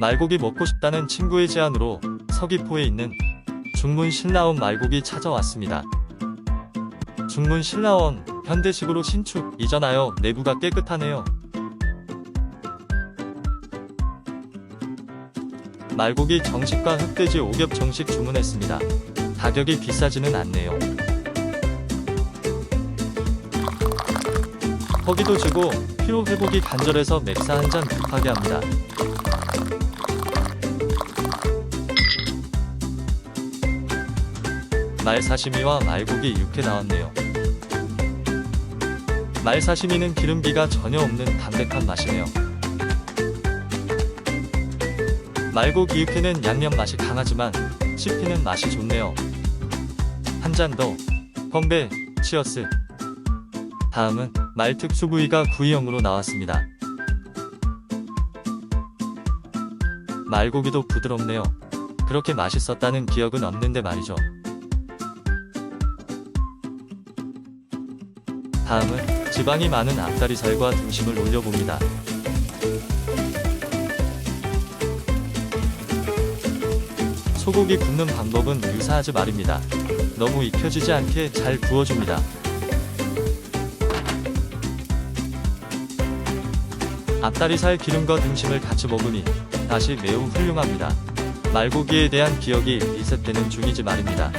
말고기 먹고 싶다는 친구의 제안으로 서귀포에 있는 중문 신라원 말고기 찾아왔습니다. 중문 신라원 현대식으로 신축 이전하여 내부가 깨끗하네요. 말고기 정식과 흑돼지 오겹 정식 주문했습니다. 가격이 비싸지는 않네요. 허기도 지고 피로 회복이 간절해서 맥사 한 잔 급하게 합니다. 말 사시미와 말고기 육회 나왔네요. 말 사시미는 기름기가 전혀 없는 담백한 맛이네요. 말고기 육회는 양념 맛이 강하지만 씹히는 맛이 좋네요. 한 잔 더. 건배, 치어스. 다음은 말 특수 부위가 구이형으로 나왔습니다. 말고기도 부드럽네요. 그렇게 맛있었다는 기억은 없는데 말이죠. 다음은 지방이 많은 앞다리살과 등심을 올려봅니다. 소고기 굽는 방법은 유사하지 말입니다. 너무 익혀지지 않게 잘 구워줍니다. 앞다리살 기름과 등심을 같이 먹으니 다시 매우 훌륭합니다. 말고기에 대한 기억이 리셋되는 중이지 말입니다.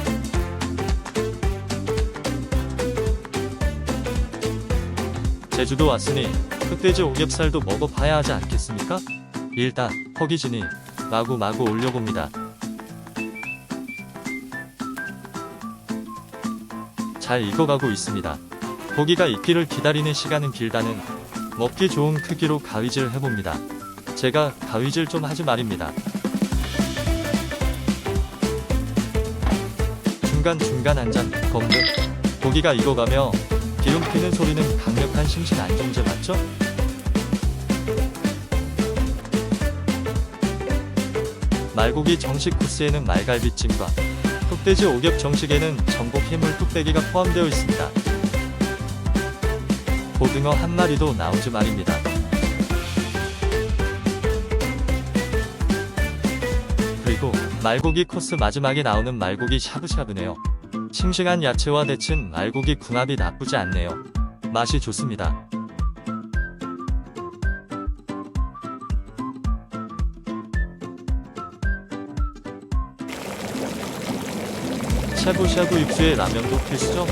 제주도 왔으니 흑돼지 오겹살도 먹어봐야 하지 않겠습니까? 일단 허기지니 마구 마구 올려봅니다. 잘 익어가고 있습니다. 고기가 익기를 기다리는 시간은 길다는 먹기 좋은 크기로 가위질 해봅니다. 제가 가위질 좀 하지 말입니다. 중간중간 한잔 검득 고기가 익어가며 기름 튀는 소리는 강력한 심신 안정제 맞죠? 말고기 정식 코스에는 말갈비찜과 흑돼지 오겹 정식에는 전복 해물 뚝배기가 포함되어 있습니다. 고등어 한 마리도 나오지 말입니다. 그리고 말고기 코스 마지막에 나오는 말고기 샤브샤브네요. 싱싱한 야채와 데친 말고기 궁합이 나쁘지 않네요. 맛이 좋습니다. 샤브샤브 육수에 라면도 필수죠?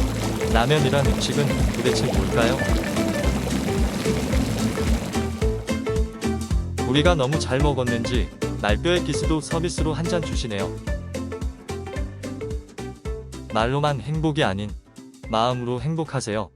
라면이란 음식은 도대체 뭘까요? 우리가 너무 잘 먹었는지 말뼈의 기스도 서비스로 한 잔 주시네요. 말로만 행복이 아닌 마음으로 행복하세요.